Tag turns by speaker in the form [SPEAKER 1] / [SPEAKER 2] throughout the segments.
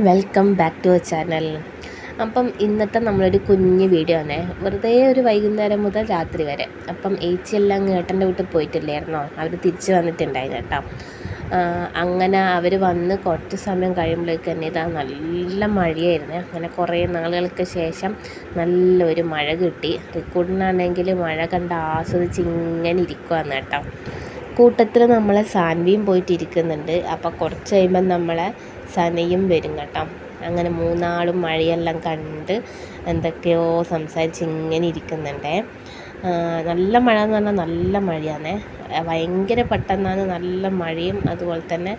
[SPEAKER 1] Welcome back to our channel അപ്പം ഇന്നത്തെ നമ്മളൊരു കുഞ്ഞ് വീഡിയോ ആണ്. വെറുതെ ഒരു വൈകുന്നേരം മുതൽ രാത്രി വരെ. അപ്പം ഏച്ചി എല്ലാം ഏട്ടന്റെ വീട്ടിൽ പോയിട്ടില്ലായിരുന്നോ? അവർ തിരിച്ച് വന്നിട്ടുണ്ടായിരുന്നു കേട്ടോ. അങ്ങനെ അവർ വന്ന് കുറച്ച് സമയം കഴിയുമ്പോഴേക്ക് തന്നെ ഇതാ നല്ല മഴയായിരുന്നു. അങ്ങനെ കുറേ നാളുകൾക്ക് ശേഷം നല്ലൊരു മഴ കിട്ടി. റിക്കൂട്ടിനാണെങ്കിൽ മഴ കണ്ട് ആസ്വദിച്ച് ഇങ്ങനെ ഇരിക്കുവാന്ന് കേട്ടോ. കൂട്ടത്തിൽ നമ്മളെ സാൻവിയും പോയിട്ടിരിക്കുന്നുണ്ട്. അപ്പോൾ കുറച്ച് കഴിയുമ്പം നമ്മളെ സനയും വരും കേട്ടോ. അങ്ങനെ മൂന്നാളും മഴയെല്ലാം കണ്ട് എന്തൊക്കെയോ സംസാരിച്ച് ഇങ്ങനെ ഇരിക്കുന്നുണ്ടേ. നല്ല മഴ എന്ന് പറഞ്ഞാൽ നല്ല മഴയാണേ. ഭയങ്കര പെട്ടെന്നാണ് നല്ല മഴയും അതുപോലെ തന്നെ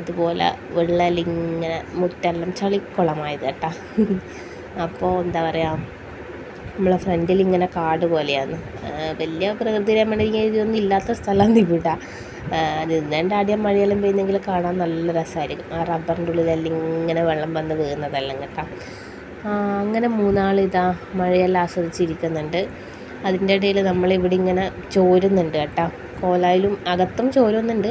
[SPEAKER 1] ഇതുപോലെ വെള്ളലിങ്ങനെ മുറ്റെല്ലാം ചളിക്കുളമായത് കേട്ടോ. അപ്പോൾ എന്താ പറയുക നമ്മളെ ഫ്രണ്ടിൽ ഇങ്ങനെ കാട് പോലെയാണ്. വലിയ പ്രകൃതി രമണീയ ഇതൊന്നും ഇല്ലാത്ത സ്ഥലമാണ് ഇവിടെ. നിന്നേണ്ട ആദ്യം മഴയെല്ലാം പെയ്യുന്നെങ്കിൽ കാണാൻ നല്ല രസമായിരിക്കും. ആ റബ്ബറിന്റെ ഉള്ളിലെല്ലാം ഇങ്ങനെ വെള്ളം വന്ന് വീഴുന്നതെല്ലാം കേട്ടോ. അങ്ങനെ മൂന്നാൾ ഇതാ മഴയെല്ലാം ആസ്വദിച്ചിരിക്കുന്നുണ്ട്. അതിന്റെ ഇടയിൽ നമ്മളിവിടെ ഇങ്ങനെ ചോരുന്നുണ്ട് കേട്ടോ. കോലായിലും അകത്തും ചോരുന്നുണ്ട്.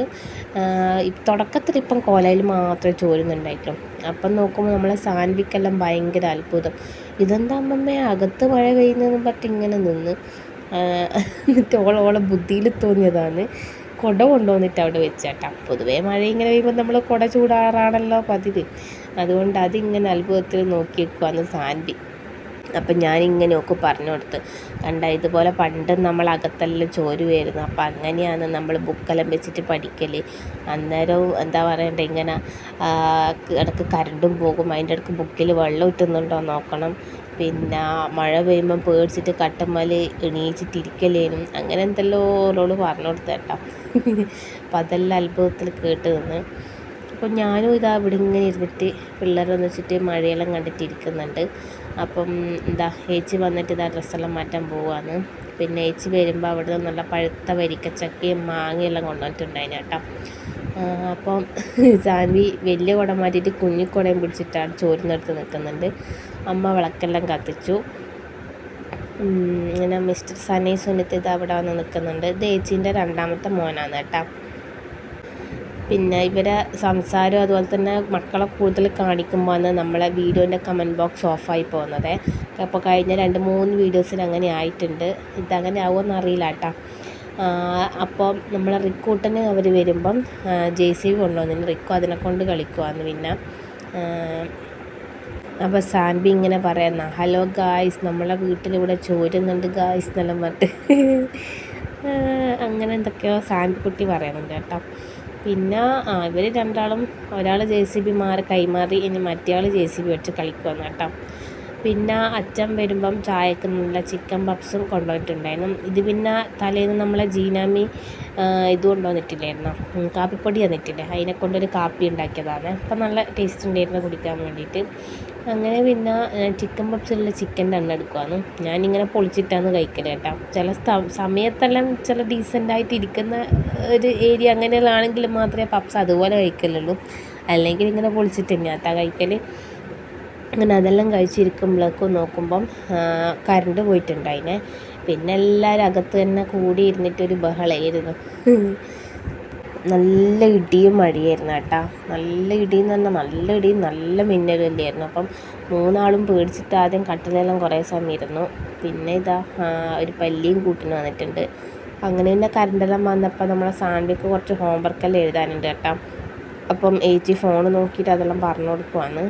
[SPEAKER 1] തുടക്കത്തിൽ ഇപ്പം കോലായിൽ മാത്രമേ ചോരുന്നുണ്ടായിട്ടുള്ളൂ. അപ്പം നോക്കുമ്പോൾ നമ്മളെ സാൻവിക്കെല്ലാം ഭയങ്കര അത്ഭുതം. ഇതെന്താ അമ്മമ്മേ അകത്ത് മഴ പെയ്യുന്നതെന്ന് പറഞ്ഞിട്ട് ഇങ്ങനെ നിന്ന്? എന്നിട്ട് ഓളോളം ബുദ്ധിയിൽ തോന്നിയതാണ്. കുട കൊണ്ടുവന്നിട്ട് അവിടെ വെച്ചേട്ടാ. പൊതുവേ മഴ ഇങ്ങനെ പെയ്യുമ്പോൾ നമ്മൾ കുട ചൂടാറാണല്ലോ പതിവ്. അതുകൊണ്ട് അതിങ്ങനെ അത്ഭുതത്തിൽ നോക്കി നിൽക്കുവാണ് സാൻവി. അപ്പം ഞാനിങ്ങനെയൊക്കെ പറഞ്ഞു കൊടുത്ത് കണ്ട ഇതുപോലെ പണ്ട് നമ്മൾ അകത്തെല്ലാം ചോരു വരുന്നു അപ്പം അങ്ങനെയാണ് നമ്മൾ ബുക്കെല്ലാം വെച്ചിട്ട് പഠിക്കൽ അന്നേരവും എന്താ പറയണ്ടേ ഇങ്ങനെ ഇടയ്ക്ക് കരണ്ടും പോകും. അതിന്റെ ഇടയ്ക്ക് ബുക്കിൽ വെള്ളം ഇട്ടുന്നുണ്ടോ നോക്കണം. പിന്നെ മഴ പെയ്യുമ്പം പേടിച്ചിട്ട് കട്ടമ്മൽ എണീച്ചിട്ടിരിക്കലേനും അങ്ങനെ എന്തെല്ലോ ഓരോട് പറഞ്ഞു കൊടുത്തേട്ടാ അപ്പം അതെല്ലാം അത്ഭുതത്തിൽ കേട്ട് നിന്ന്. അപ്പോൾ ഞാനും ഇതാ ഇവിടെ ഇങ്ങനെ ഇരുന്നിട്ട് പിള്ളേരെ വെച്ചിട്ട് മഴയെല്ലാം കണ്ടിട്ട് ഇരിക്കുന്നുണ്ട്. അപ്പം എന്താ ഏച്ചി വന്നിട്ട് ഇതാ ഡ്രസ്സെല്ലാം മാറ്റാൻ പോവാണ് പിന്നെ ഏച്ചി വരുമ്പോൾ അവിടെ നിന്ന് നല്ല പഴുത്ത വരിക്കച്ചക്കയും മാങ്ങയെല്ലാം കൊണ്ടുവന്നിട്ടുണ്ടായിന് കേട്ടോ. അപ്പം സാൻവി വലിയ കുട മാറ്റിയിട്ട് കുഞ്ഞിക്കുടയും കുടയും പിടിച്ചിട്ടാണ് ചോരുന്നെടുത്ത് നിൽക്കുന്നുണ്ട്. അമ്മ വിളക്കെല്ലാം കത്തിച്ചു. ഇങ്ങനെ മിസ്റ്റർ സനീസ് സുനിത്ത് ഇത് അവിടെ വന്ന് നിൽക്കുന്നുണ്ട്. ഇത് ഏച്ചീന്റെ രണ്ടാമത്തെ മോനാണ് കേട്ടോ. പിന്നെ ഇവരെ സംസാരം അതുപോലെ തന്നെ മക്കളെ കൂടുതൽ കാണിക്കുമ്പോഴാണ് നമ്മളെ വീഡിയോന്റെ കമന്റ് ബോക്സ് ഓഫായി പോകുന്നത്. അപ്പോൾ കഴിഞ്ഞ രണ്ട് മൂന്ന് വീഡിയോസിൽ അങ്ങനെ ആയിട്ടുണ്ട്. ഇതങ്ങനെ ആവുമെന്ന് അറിയില്ല കേട്ടോ. അപ്പോൾ നമ്മളെ റിക്കൂട്ടന് അവർ വരുമ്പം ജെ സി ബി കൊണ്ടുവന്നിന്. റിക്കോ അതിനെ കൊണ്ട് കളിക്കുവാന്ന് പിന്നെ. അപ്പോൾ സാൻബി ഇങ്ങനെ പറയുന്ന ഹലോ ഗായ്സ് നമ്മളെ വീട്ടിലിവിടെ ചോരുന്നുണ്ട് ഗായ്സ് എന്നെല്ലാം പറഞ്ഞിട്ട്. അങ്ങനെ എന്തൊക്കെയോ സാൻബി കുട്ടി പറയുന്നുണ്ട് കേട്ടോ. പിന്നെ ഇവർ രണ്ടാളും ഒരാൾ ജെ സി ബി മാറി കൈമാറി ഇനി മറ്റേയാൾ ജെ സി ബി വെച്ച് കളിക്കുവാന്ന് കേട്ടോ. പിന്നെ അച്ഛൻ വരുമ്പം ചായക്ക് നല്ല ചിക്കൻ പപ്സും കൊണ്ടുവന്നിട്ടുണ്ടായിരുന്നു. ഇത് പിന്നെ തലേന്ന് നമ്മളെ ജീനാമി ഇത് കൊണ്ടുവന്നിട്ടില്ലായിരുന്നു കാപ്പിപ്പൊടി തന്നിട്ടില്ലേ അതിനെ കൊണ്ടൊരു കാപ്പി ഉണ്ടാക്കിയതാണ്. അപ്പം നല്ല ടേസ്റ്റ് ഉണ്ടായിരുന്നു കുടിക്കാൻ വേണ്ടിയിട്ട്. അങ്ങനെ പിന്നെ ചിക്കൻ പപ്സിലുള്ള ചിക്കന്റെ എണ്ണ എടുക്കുവാണ്. ഞാനിങ്ങനെ പൊളിച്ചിട്ടാണ് കഴിക്കൽ കേട്ടോ. ചില സമയത്തെല്ലാം ചില ഡീസന്റായിട്ട് ഇരിക്കുന്ന ഒരു ഏരിയ അങ്ങനെയുള്ളതാണെങ്കിൽ മാത്രമേ പപ്സ് അതുപോലെ കഴിക്കലുള്ളൂ. അല്ലെങ്കിൽ ഇങ്ങനെ പൊളിച്ചിട്ട് തന്നെയാട്ടാ കഴിക്കൽ അങ്ങനെ അതെല്ലാം കഴിച്ചിരിക്കുമ്പോഴേക്കും നോക്കുമ്പം കറണ്ട് പോയിട്ടുണ്ടായിനെ പിന്നെ എല്ലാവരും അകത്ത് തന്നെ കൂടി ഇരുന്നിട്ടൊരു ബഹളമായിരുന്നു നല്ല ഇടിയും മഴയായിരുന്നു കേട്ടോ. നല്ല ഇടിയെന്ന് പറഞ്ഞാൽ നല്ല ഇടിയും നല്ല മിന്നലും അല്ലായിരുന്നു. അപ്പം മൂന്നാളും പേടിച്ചിട്ട് ആദ്യം കട്ടിലെല്ലാം കുറേ സമയം ഇരുന്നു പിന്നെ ഇതാ ഒരു പല്ലിയും കൂട്ടിന് വന്നിട്ടുണ്ട്. അങ്ങനെ പിന്നെ കറണ്ടെല്ലാം വന്നപ്പോൾ നമ്മളെ സാൻവിക്ക് കുറച്ച് ഹോംവർക്കെല്ലാം എഴുതാനുണ്ട് കേട്ടോ. അപ്പം ഏച്ചി ഫോൺ നോക്കിയിട്ട് അതെല്ലാം പറഞ്ഞു കൊടുക്കുവാണ്.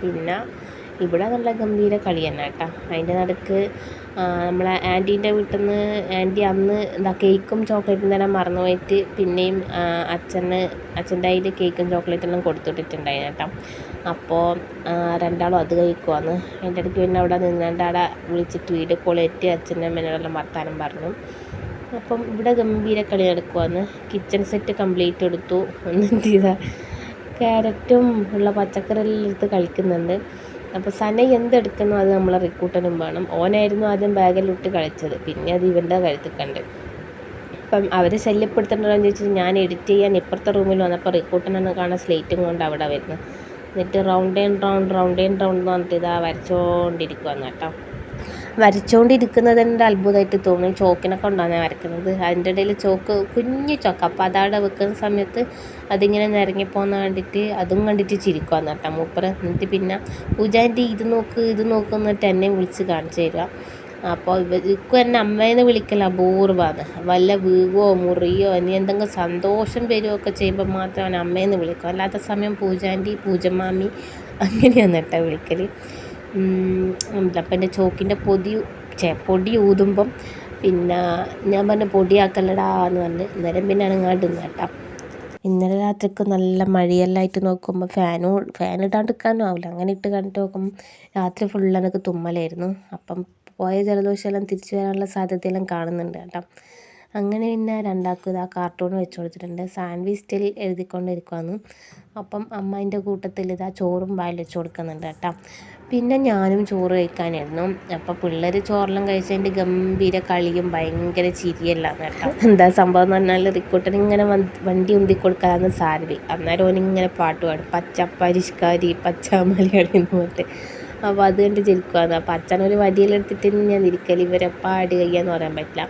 [SPEAKER 1] പിന്നെ ഇവിടെ നല്ല ഗംഭീര കളി തന്നെ കേട്ടോ. അതിന്റെ നടുക്ക് നമ്മളെ ആന്റീന്റെ വീട്ടിൽ നിന്ന് ആന്റി അന്ന് എന്താ കേക്കും ചോക്ലേറ്റും തരാൻ മറന്നു പോയിട്ട് പിന്നെയും അച്ഛന് അച്ഛന്റെ കയ്യിൽ കേക്കും ചോക്ലേറ്റെല്ലാം കൊടുത്തുവിട്ടിട്ടുണ്ടായിരുന്നു കേട്ടോ. അപ്പോൾ രണ്ടാളും അത് കഴിക്കുവാന്ന്. അതിന്റെ ഇടയ്ക്ക് പിന്നെ അവിടെ നിന്ന് അവിടെ വിളിച്ചിട്ട് വീട് കൊളേറ്റ് അച്ഛന്റെ അമ്മേനോടെല്ലാം വർത്താനം പറഞ്ഞു. അപ്പം ഇവിടെ ഗംഭീര കളി നടക്കുവാന്ന്. കിച്ചൺ സെറ്റ് കംപ്ലീറ്റ് എടുത്തു. എന്നിട്ട് ഇതാ ക്യാരറ്റും ഉള്ള പച്ചക്കറിയെല്ലാം എടുത്ത് കളിക്കുന്നുണ്ട്. അപ്പോൾ സന എന്തെടുക്കുന്നു അത് നമ്മളെ റിക്കൂട്ടനും വേണം. ഓനായിരുന്നു ആദ്യം ബാഗിലിട്ട് കളിച്ചത്. പിന്നെ അത് ഇവന്റെ കഴുത്തിൽ കണ്ട്. അപ്പം അവരെ ശല്യപ്പെടുത്തണ്ടോ എന്ന് ചോദിച്ചാൽ ഞാൻ എഡിറ്റ് ചെയ്യാൻ ഇപ്പുറത്തെ റൂമിൽ വന്നപ്പോൾ റിക്കൂട്ടനെന്ന് കാണാൻ സ്ലേറ്റും കൊണ്ട് അവിടെ വരുന്നത് എന്നിട്ട് round and round round and round എന്ന് പറഞ്ഞിട്ട് ഇതാ വരച്ചുകൊണ്ടിരിക്കുവാന്ന് കേട്ടോ വരച്ചുകൊണ്ടിരിക്കുന്നത് തന്നെ അത്ഭുതമായിട്ട് തോന്നി. ചോക്കിനെ കൊണ്ടാണ് ഞാൻ വരയ്ക്കുന്നത് അതിന്റെ ഇടയിൽ ചോക്ക് കുഞ്ഞു ചോക്ക്. അപ്പോൾ അതവിടെ വെക്കുന്ന സമയത്ത് അതിങ്ങനെ നിരങ്ങിപ്പോകുന്ന കണ്ടിട്ട് അതും കണ്ടിട്ട് ചിരിക്കുവാന്ന് കേട്ടോ മൂപ്പർ എന്നിട്ട് പിന്നെ പൂജാന്റെ ഇത് നോക്ക് ഇത് നോക്ക് എന്നിട്ട് എന്നെ വിളിച്ച് കാണിച്ചു തരിക അപ്പോൾ ഇവർക്കും എന്നെ അമ്മേന്ന് വിളിക്കല അപൂർവമാണ് വല്ല വീവോ മുറിയോ ഇനി എന്തെങ്കിലും സന്തോഷം വരുമോ ഒക്കെ ചെയ്യുമ്പോൾ മാത്രം അവൻ അമ്മേന്ന് വിളിക്കും. അല്ലാത്ത സമയം പൂജാന്റെ പൂജമാമി അങ്ങനെയാണ് കേട്ടോ വിളിക്കൽ എന്റെ ചോക്കിന്റെ പൊതി ചേ പൊടി ഊതുമ്പം പിന്നെ ഞാൻ പറഞ്ഞ പൊടിയാക്കല്ലടാ എന്ന് പറഞ്ഞ് അന്നേരം പിന്നെ അനങ്ങാണ്ട് കേട്ടോ. ഇന്നലെ രാത്രിക്ക് നല്ല മഴയെല്ലാം ആയിട്ട് നോക്കുമ്പോൾ ഫാനും ഫാൻ ഇടാണ്ടിരിക്കാനും ആവില്ല. അങ്ങനെ ഇട്ട് കണ്ടിട്ട് നോക്കുമ്പോൾ രാത്രി ഫുൾ എനിക്ക് തുമ്മലായിരുന്നു. അപ്പം പോയ ജലദോഷമെല്ലാം തിരിച്ചു വരാനുള്ള സാധ്യതയെല്ലാം കാണുന്നുണ്ട് കേട്ടോ. അങ്ങനെ പിന്നെ രണ്ടാൾക്കും ഇതാ കാർട്ടൂൺ വെച്ച് കൊടുത്തിട്ടുണ്ട്. സാൻഡ്വിച്ച് സ്റ്റിൽ എഴുതിക്കൊണ്ടിരിക്കുവാന്ന്. അപ്പം അമ്മേന്റെ കൂട്ടത്തിൽ ഇതാ ചോറും വായിൽ വെച്ച് കൊടുക്കുന്നുണ്ട് കേട്ടോ. പിന്നെ ഞാനും ചോറ് കഴിക്കാനായിരുന്നു. അപ്പോൾ പിള്ളേർ ചോറെല്ലാം കഴിച്ചതിന്റെ ഗംഭീര കളിയും ഭയങ്കര ചിരിയെല്ലാം കേട്ടോ. എന്താ സംഭവം എന്ന് പറഞ്ഞാൽ റിക്കൂട്ടൻ ഇങ്ങനെ വണ്ടി ഉന്തി കൊടുക്കാതെ സാരവി അന്നേരം ഓനിങ്ങനെ പാട്ട് പാടും. പച്ച പരിഷ്കാരി പച്ച മലയാളി എന്ന് പറഞ്ഞിട്ട്. അപ്പോൾ അത് കണ്ട് ജലിക്കുവാന്ന് അപ്പോൾ അച്ഛനൊരു വടിയിലെടുത്തിട്ട് ഞാൻ ഇരിക്കൽ ഇവരെ പാടി കഴിയാന്ന് പറയാൻ പറ്റില്ല.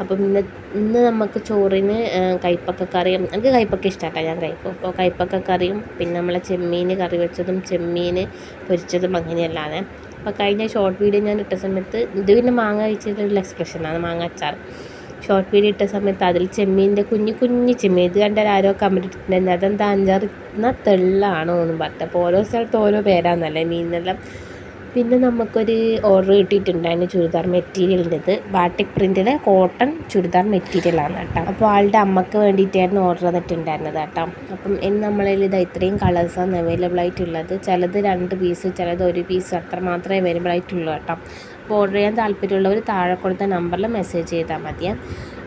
[SPEAKER 1] അപ്പം ഇന്ന് ഇന്ന് നമുക്ക് ചോറിന് കയ്പ്പക്ക കറിയും എനിക്ക് കൈപ്പക്ക ഇഷ്ടമാട്ടോ ഞാൻ കഴിക്കും. അപ്പോൾ കയ്പ്പക്ക കറിയും പിന്നെ നമ്മളെ ചെമ്മീൻ കറി വെച്ചതും ചെമ്മീൻ പൊരിച്ചതും അങ്ങനെയല്ലാതെ. അപ്പോൾ കഴിഞ്ഞ ഷോർട്ട് വീഡിയോ ഞാൻ ഇട്ട സമയത്ത് ഇത് പിന്നെ മാങ്ങ കഴിച്ചിട്ടുള്ള എക്സ്പ്രഷനാണ് മാങ്ങ അച്ചാർ. ഷോർട്ട് വീഡിയോ ഇട്ട സമയത്ത് അതിൽ ചെമ്മീന്റെ കുഞ്ഞു കുഞ്ഞു ചെമ്മീൻ ഇത് കണ്ടാൽ ആരോ കമന്റ് ഇട്ടിട്ടുണ്ടായിരുന്നു. അതെന്താ അഞ്ചാറ് തെള്ളാണോ എന്നും പറഞ്ഞു അപ്പോൾ ഓരോ സ്ഥലത്ത് ഓരോ പേരാന്നല്ലേ മീനെല്ലാം. പിന്നെ നമുക്കൊരു ഓർഡർ കിട്ടിയിട്ടുണ്ടായിരുന്നു ചുരിദാർ മെറ്റീരിയലിന്റെത്. ബാട്ടിക് പ്രിന്റിലെ കോട്ടൺ ചുരിദാർ മെറ്റീരിയലാണ് കേട്ടോ. അപ്പോൾ ആളുടെ അമ്മയ്ക്ക് വേണ്ടിയിട്ടായിരുന്നു ഓർഡർ തന്നിട്ടുണ്ടായിരുന്നത് കേട്ടോ. അപ്പം ഇന്ന് നമ്മളിൽ ഇത് ഇത്രയും കളേഴ്സാണ് അവൈലബിൾ ആയിട്ടുള്ളത്. ചിലത് രണ്ട് പീസ് ചിലത് ഒരു പീസ് അത്ര മാത്രമേ അവൈലബിൾ ആയിട്ടുള്ളൂ കേട്ടോ. അപ്പോൾ ഓർഡർ ചെയ്യാൻ താല്പര്യമുള്ളവർ താഴെ കൊടുത്ത നമ്പറിൽ മെസ്സേജ് ചെയ്താൽ മതിയേ.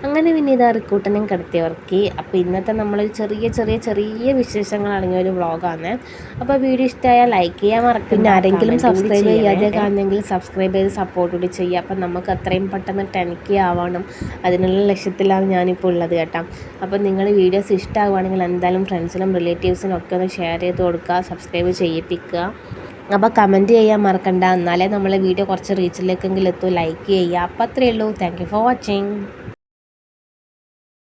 [SPEAKER 1] അങ്ങനെ പിന്നെ ഇതാ റിക്കൂട്ടനും കിടത്തിയവർക്ക്. അപ്പോൾ ഇന്നത്തെ നമ്മൾ ചെറിയ ചെറിയ ചെറിയ വിശേഷങ്ങൾ അടങ്ങിയ ഒരു വ്ളോഗാണ് അപ്പോൾ വീഡിയോ ഇഷ്ടമായാൽ ലൈക്ക് ചെയ്യാൻ മറക്കും പിന്നെ ആരെങ്കിലും സബ്സ്ക്രൈബ് ചെയ്യാതെ കാണുന്നെങ്കിൽ സബ്സ്ക്രൈബ് ചെയ്ത് സപ്പോർട്ട് കൂടി ചെയ്യുക. അപ്പം നമുക്ക് അത്രയും പെട്ടെന്ന് ടെൻക്ക് ആവണം. അതിനുള്ള ലക്ഷ്യത്തിലാണ് ഞാനിപ്പോൾ ഉള്ളത് കേട്ടോ. അപ്പോൾ നിങ്ങൾ വീഡിയോസ് ഇഷ്ടമാവുകയാണെങ്കിൽ എന്തായാലും ഫ്രണ്ട്സിനും റിലേറ്റീവ്സിനും ഒക്കെ ഒന്ന് ഷെയർ ചെയ്ത് കൊടുക്കുക. സബ്സ്ക്രൈബ് ചെയ്യിപ്പിക്കുക. അപ്പോൾ കമന്റ് ചെയ്യാൻ മറക്കണ്ട. എന്നാലേ നമ്മളെ വീഡിയോ കുറച്ച് റീച്ചിലേക്കെങ്കിലും എത്തൂ. ലൈക്ക് ചെയ്യുക. അപ്പോൾ അത്രയേ ഉള്ളൂ. Thank for watching